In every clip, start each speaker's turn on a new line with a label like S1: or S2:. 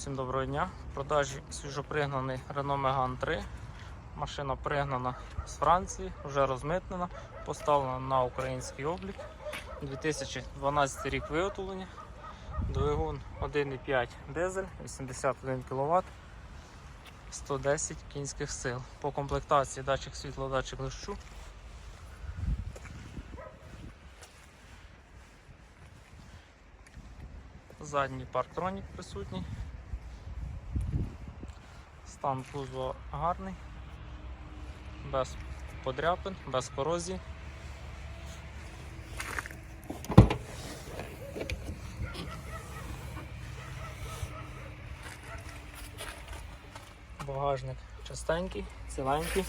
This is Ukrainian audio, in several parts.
S1: Всім доброго дня. В продажі свіжопригнаний Renault Megane 3. Машина пригнана з Франції, вже розмитнена, поставлена на український облік. 2012 рік виготовлення. Двигун 1,5 дизель, 81 кВт, 110 кінських сил. По комплектації датчик світла, датчик дощу. Задній парктронік присутній. Стан кузова гарний, без подряпин, без корозії. Багажник чистенький, ціленький.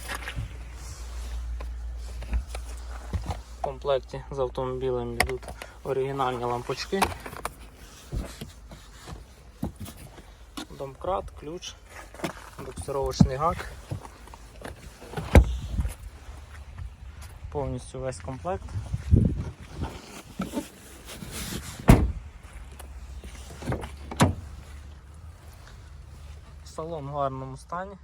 S1: В комплекті з автомобілем йдуть оригінальні лампочки. Домкрат, ключ, буксировочний гак. Повністю весь комплект. Салон в гарному стані.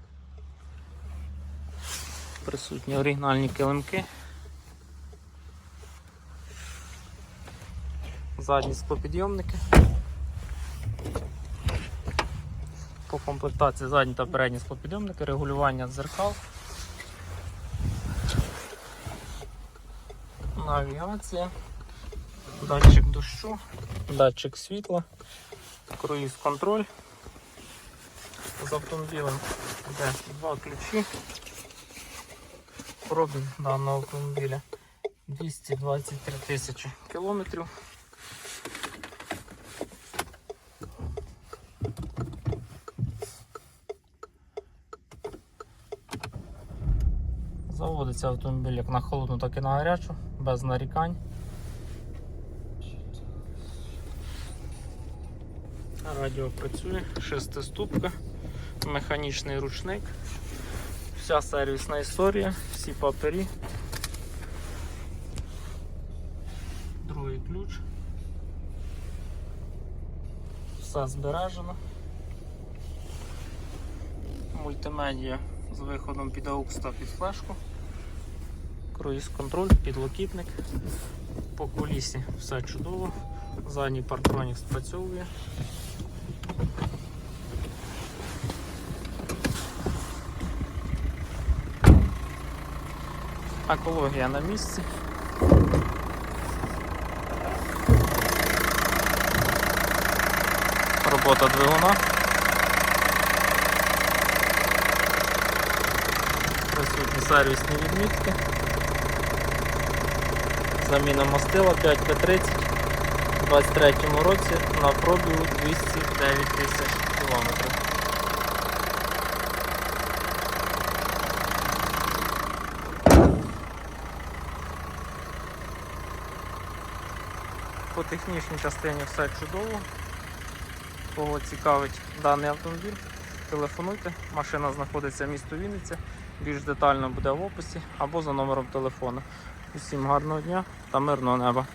S1: Присутні оригінальні килимки. Задні склопідйомники. По комплектації задні та передні склопідйомники, регулювання дзеркал. Навігація, датчик дощу, датчик світла, круїз контроль. З автомобілем йде два ключі. Пробіг даного автомобіля 223 тисячі кілометрів. Заводиться автомобіль як на холодну, так і на гарячу, без нарікань. Радіо працює, шестиступка, механічний ручник, вся сервісна історія, всі папері. Другий ключ. Все збережено. Мультимедіа з виходом під AUX та під флешку. Круїз контроль, підлокітник. По колісі все чудово. Задній партронік спрацьовує. Екологія на місці. Робота двигуна. Присутні сервісні відмітки. Заміна мастила 5П30 у 23 році на пробігу 209 тисяч кілометрів. По технічній частині все чудово. Кого цікавить даний автомобіль, телефонуйте. Машина знаходиться в місто Вінниця. Більш детально буде в описі або за номером телефону. Усім гарного дня та мирного неба.